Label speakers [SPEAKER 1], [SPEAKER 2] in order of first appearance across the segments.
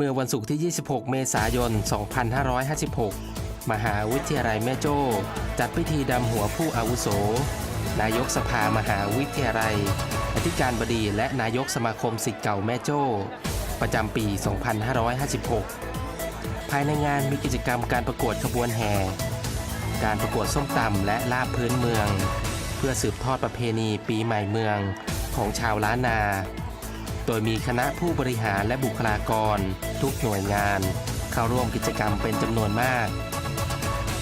[SPEAKER 1] เมื่อวันศุกร์ที่ 26 เมษายน 2556 มหาวิทยาลัยแม่โจ้ จัดพิธีดำหัวผู้อาวุโส นายกสภามหาวิทยาลัย อธิการบดีและนายกสมาคมสิทธิ์เก่าแม่โจ้ ประจำปี 2556 ภายในงานมีกิจกรรมการประกวดขบวนแห่ การประกวดส้มตำและลาบพื้นเมือง เพื่อสืบทอดประเพณีปีใหม่เมืองของชาวล้านนา โดยมีคณะผู้บริหารและบุคลากร ทุกหน่วยงาน เข้าร่วมกิจกรรมเป็นจำนวนมาก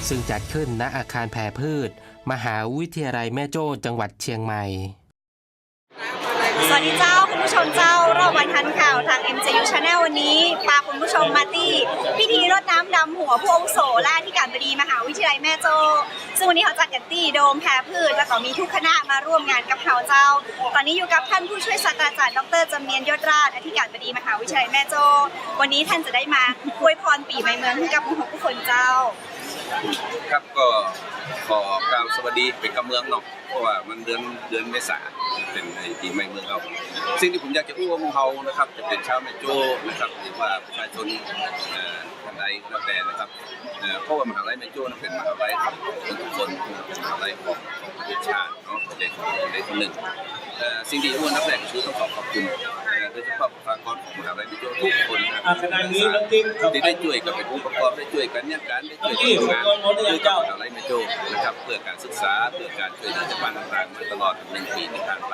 [SPEAKER 1] ซึ่งจัดขึ้นณอาคารแพรพืช มหาวิทยาลัยแม่โจ้จังหวัดเชียงใหม่
[SPEAKER 2] สวัสดีเจ้า ผู้ชมเจ้ารอบวันทันข่าวทาง MJU Channel วันนี้พาคุณผู้ชมมาที่พิธีรดน้ำดำหัวผู้อาวุโสและที่การบดีมหาวิทยาลัยแม่โจ้ซึ่งวันนี้เขาจัดกันที่โดมแพรพืชแล้วก็มีทุกคณะมาร่วมงานกับเขาเจ้า ตอนนี้อยู่กับท่านผู้ช่วยศาสตราจารย์ดรจำเนียนยศราชอธิการบดีมหาวิทยาลัยแม่โจ้วันนี้ท่านจะได้มาอวยพรปีใหม่เมืองให้กับผู้คนเจ้า
[SPEAKER 3] ครับก็ขอกล่าวสวัสดีเป็นกำเมืองเนาะเพราะว่ามันเดือนเดือนเมษาเป็นไอ้ปีใหม่เมืองเราสิ่งที่ผมอยากจะพูดว่ามู่เฮานะครับจะเป็นชาวแม่โจ้นะครับหรือว่าประชาชนอ่อท่านใดก็แล้วแต่นะครับเอ่อเพราะว่ามหาลัยแม่โจ้นั้นเป็นมหาลัยของทุกคนเป็นมหาลัยของประเทศชาติเนาะประเทศของประเทศคนหนึ่งเอ่สิ่งที่อ้วนนับแรกคือต้องขอขอบคุณโดยเฉพาะบุคลากรของมหาลัยแม่โจ้ทุกคนนะค
[SPEAKER 4] อะ
[SPEAKER 3] รับ
[SPEAKER 4] ขณะนี้น้องติ๊กครับ
[SPEAKER 3] ที่ได้ช่วยกันเป็นองค์ประกอบได้ช่วยกันเนี่ยการได้ช่วยกันทำงาน
[SPEAKER 4] น้องติ๊ก
[SPEAKER 3] ด้วยกับมหาลัยแม่โจ้นะครับ เพื่อการศึกษาเพื่อการช่วยเหลือจากบ้านต่างๆมาตลอดหนึ่งปีที่ผ่านไป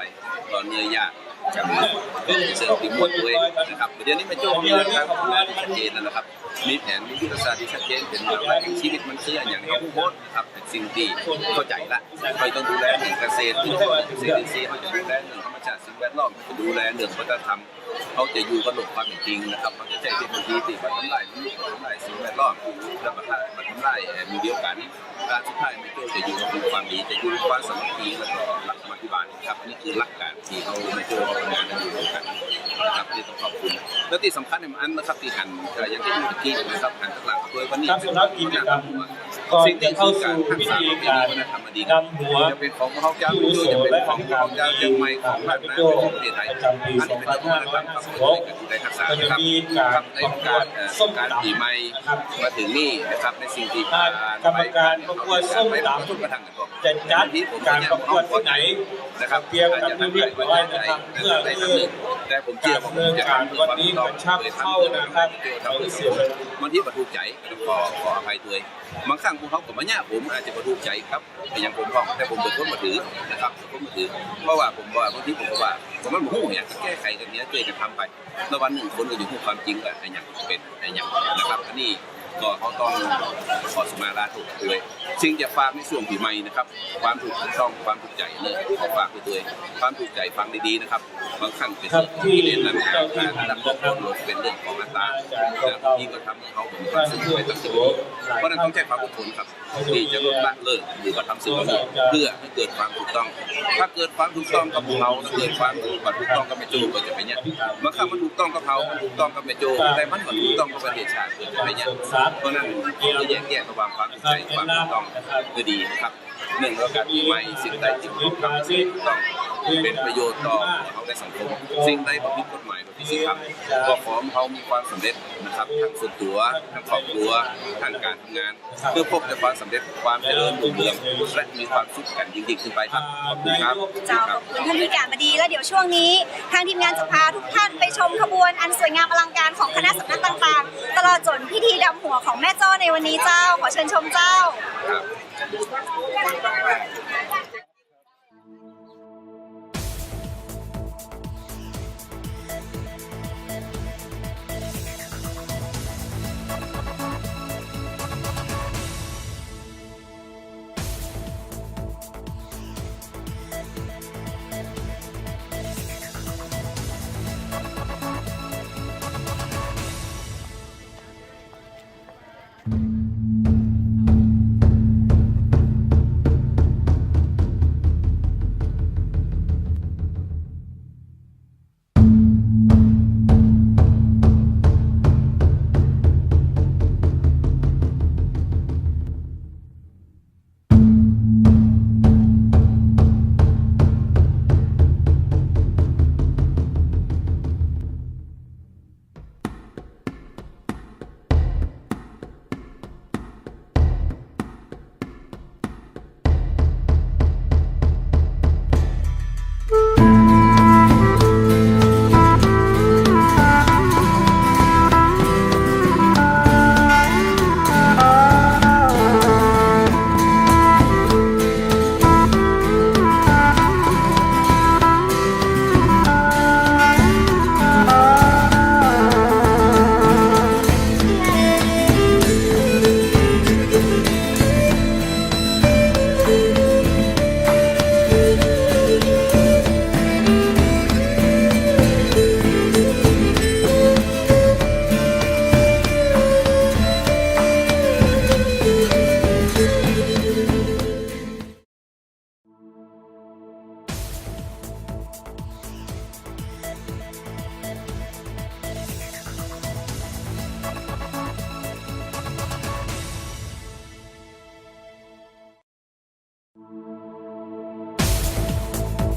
[SPEAKER 3] ตอนเนื้อยยากจากมาก็เป็นเสริมที่มวดด้วยนะครับเดี๋ยวนี้แม่โจ้มีแนวทางทำงานที่ชัดเจนแล้วนะครับ มีแผนมียุทธศาสตร์ที่ชัดเจนเป็นแบบว่าชีวิตมันเชื่ออย่างเขาโพสต์นะครับเป็นสิ่งที่เข้าใจละเขาต้องดูแลเรื่องเกษตรเรื่องเกษตรอินทรีย์เขาจะดูแลเรื่อง รรมชาติสิ่งแวดล้อมเขาจะดูแลเรื่องวัฒนธรรมเขาจะอยู่กับโลกความเป็นจริงนะครับเขาจะใช้เทคโนโลยีที่มาทำลายมนุษย์มาทำลายสิ่งแวดล้อมแล้วมามาทำลายเอ่มีเดียวกันการสุดท้ายไม่โจจะอยู่กับความดีจะอยู่กับความสามัคคีแล้วก็หลักธรรมธิบาลครับนี่คือหลักการที่เขาไม่โจ้เขาทำงานกันอยู่ร่วมกันนะครับที่ต้องขอบคุณแล้วที่สำคัญในอันนะครับที่หันอ่ย่างที่เมื่อกี้นะครับหันข้างหลังด้วยวันนี้
[SPEAKER 4] ครับสำหรับกิจกรรม ก่อน
[SPEAKER 3] สิ่ง
[SPEAKER 4] จะ
[SPEAKER 3] ที่
[SPEAKER 4] เข้าสู่
[SPEAKER 3] การทัก
[SPEAKER 4] พิธี
[SPEAKER 3] ประเพณีวัฒน
[SPEAKER 4] การ
[SPEAKER 3] ธรรมดีต
[SPEAKER 4] นำหัว
[SPEAKER 3] จะเป็นของเขาเจ้าไม่โจ้จะเป็นของเขาเจ้าเชียงใหม่ของภาคเหนือของประเทศไทย
[SPEAKER 4] ประจำปี
[SPEAKER 3] อันนี้เป็นวันธรรมรับช่วยกันดูแลรักษา
[SPEAKER 4] ก็จะ
[SPEAKER 3] นะครับ
[SPEAKER 4] มีการ
[SPEAKER 3] ครับใน
[SPEAKER 4] ประกา
[SPEAKER 3] วร
[SPEAKER 4] ด
[SPEAKER 3] เอ่อ
[SPEAKER 4] ส้ม
[SPEAKER 3] การ
[SPEAKER 4] ตำ
[SPEAKER 3] ปีใหม่มาถึงนี่นะครับในสิ่งที่
[SPEAKER 4] กรรมการประกวดส้มตำ
[SPEAKER 3] ทุกกระทังกันบอก
[SPEAKER 4] จะจัดการประกวดที่ไหน
[SPEAKER 3] นะครับ
[SPEAKER 4] เตรียมกันเรียบร้อยนะครับเพื่อเพื่อ
[SPEAKER 3] แต่ผมเชื่อว่าผมจะทำเนือความถูกต้อง
[SPEAKER 4] วันนี้กระชับ
[SPEAKER 3] เข้าทำเพื่อ
[SPEAKER 4] นะครับ
[SPEAKER 3] ทำเพื่อสังคมบางทีประทุกใจก็ต้อขอขออภัยด้วยบางครั้งของเขากับมาเนี่ยผมอาจจะมาดูใจครับแต่อย่างผมบองแต่ผมเป็นคนมาถือนะครับผมมาถือ เพราะว่าผมว่าบางทีผมก็ว่าผมมันหูเนี่ยแก้ไขกันเนี้ยช่วยกันทำไปแล้ววันหนึ่งคนก็อยู่คู่ความจริงว่าไอ้อย่างเป็นไอ้อย่างนะครับอันนี้ ก็เขาต้องขอสมาราถูกด้วยสิ่งจะฝากในช่วงปีใหม่นะครับ ความถูกต้องความถูกใจเนี่ยขอฝากด้วยตัวเองความถูกใจฟังดีๆนะครับบางครั้งเป็น
[SPEAKER 4] ครับที่
[SPEAKER 3] เรื่องนั้นหาการระดับโลกลงเป็นเรื่องของอัตราแล้วบางทีก็ทำให้เขาเป็นความสุขไปตั้งแต่นี้เพราะฉะนั้นต้องใช้ความอดทนครับที่จะลดละเลิกหรือว่าทำสิ่งนี้เพื่อให้เกิดความถูกต้อง ถ้าเกิดความถูกต้องกับพวกเราถ้าเกิดความถูกต้องกับแม่โจ้ก็จะไปเนี่ยบางครั้งมันถูกต้องกับเขาถูกต้องกับแม่โจ้แต่มันก็ถูกต้องกับประเทศชาติเกิดจะไปเนี่ยเพราะนั้นเราแยกแยะระหว่างความถูกใจความถูกต้องคือดีนะครับหนึ่งแล้วการปีใหม่สิ่งใดที่ถูกทำสิ่งต้องเป็นประโยชน์ต่อเขาในสังคมสิ่งใดบ่ผิดกฎหมายบ่ผิดศีลธรรมก็ขอให้เขามีความสำเร็จนะครับทั้งส่วนตัวทั้งครอบครัวทางการทำงาน เพื่อพบแต่ความสำเร็จความเจริญรุ่งเรืองและมีความสุขกันยิ่งๆขึ้นไปครับขอบคุณครับ
[SPEAKER 2] เจ้าขอบคุณท่านที่การบดีแล้วเดี๋ยวช่วงนี้ ทางทีมงานจะพาทุกท่านไปชมขบวนอันสวยงามอลังการของคณะสำนักต่างๆ จนพิธีดำหัวของแม่เจ้าในวันนี้เจ้า ขอเชิญชมเจ้า